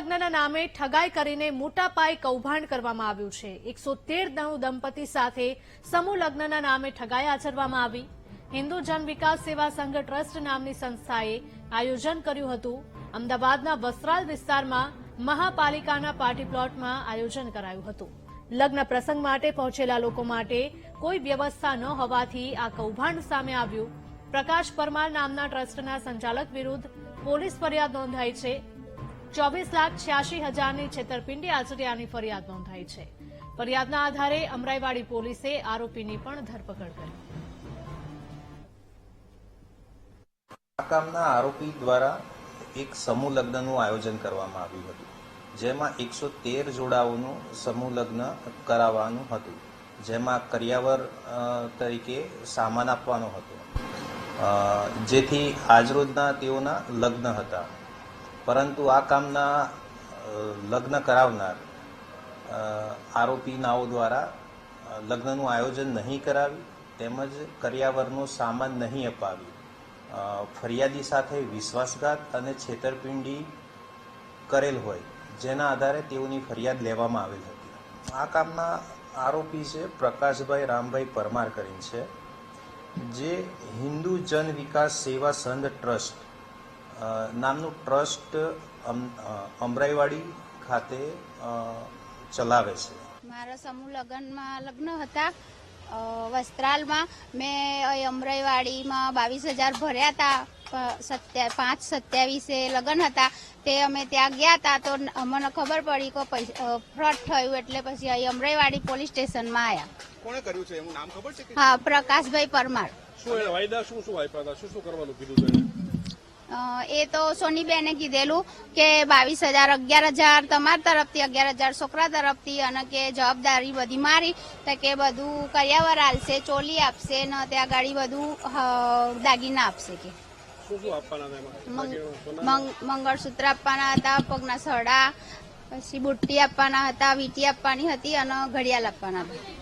લગ્નના નામે ઠગાઈ કરીને મોટા પાયે કૌભાંડ કરવામાં આવ્યું છે. એકસો તેર દંપતી સાથે સમૂહ લગ્નના નામે ઠગાઈ આચરવામાં આવી. હિન્દુ જન વિકાસ સેવા સંઘ ટ્રસ્ટ નામની સંસ્થાએ આયોજન કર્યું હતું. અમદાવાદના વસ્ત્રાલ વિસ્તારમાં મહાપાલિકાના પાર્ટી પ્લોટમાં આયોજન કરાયું હતું. લગ્ન પ્રસંગ માટે પહોંચેલા લોકો માટે કોઈ વ્યવસ્થા ન હોવાથી આ કૌભાંડ સામે આવ્યું. પ્રકાશ પરમાર નામના ટ્રસ્ટના સંચાલક વિરુદ્ધ પોલીસ ફરિયાદ નોંધાઈ છે. ચોવીસ લાખ છ્યાસી હજારની છેતરપિંડી આચર્યાની ફરિયાદ નોંધાઈ છે. ફરિયાદના આધારે અમરાઈવાડી પોલીસે આરોપીની પણ ધરપકડ કરી. કામના આરોપી દ્વારા એક સમૂહ લગ્નનું આયોજન કરવામાં આવ્યું હતું, જેમાં એકસો તેર જોડાઓનું સમૂહ લગ્ન કરાવવાનું હતું, જેમાં કરિયાવર તરીકે સામાન આપવાનો હતો. જેથી આજરોજના તેઓના લગ્ન હતા. પરંતુ આ કામના લગ્ન કરાવનાર આરોપીનાઓ આરોપી નાઓ દ્વારા લગ્નનું આયોજન નહીં કરાવી તેમજ કર્યાવરનો સામાન નહીં અપાવ્યું. ફરિયાદી સાથે વિશ્વાસઘાત અને છેતરપિંડી કરેલ હોય, જેના આધારે તેઓની ફરિયાદ લેવામાં આવેલ હતી. આ કામના આરોપી છે પ્રકાશભાઈ રામભાઈ પરમાર કરીને છે, જે હિન્દુ જન વિકાસ સેવા સંઘ ટ્રસ્ટ નામનું ટ્રસ્ટ અમરાઈવાડી ખાતે ચલાવે છે. મારા સમૂહ લગ્નમાં લગ્ન હતા. વસ્ત્રાલમાં મેં અહીં અમરાઈવાડીમાં બાવીસ હજાર ભર્યા હતા. સત્યા પાંચ સત્યાવીસે લગ્ન હતા. તે અમે ત્યાં ગયા હતા તો મને ખબર પડી કે ફ્રોડ થયું એટલે પછી અહીં અમરાઈવાડી પોલીસ સ્ટેશનમાં આવ્યા કોણે કર્યું છે? એનું નામ ખબર છે હા પ્રકાશભાઈ પરમાર. શું વાયદા શું શું શું શું કરવાનું કીધું એ તો સોનીબેને કીધેલું કે બાવીસ હજાર અગિયાર હજાર તમારા તરફથી અગિયાર હજાર છોકરા તરફથી અને કે જવાબદારી બધી મારી. તો કે બધું કર્યાવર આલશે ચોલી આપશે ને ત્યાં ગાડી બધું દાગીના આપશે કે. મંગળસૂત્ર આપવાના હતા પગના સડા પછી બુટ્ટી આપવાના હતા વીંટી આપવાની હતી અને ઘડિયાળ આપવાના હતા.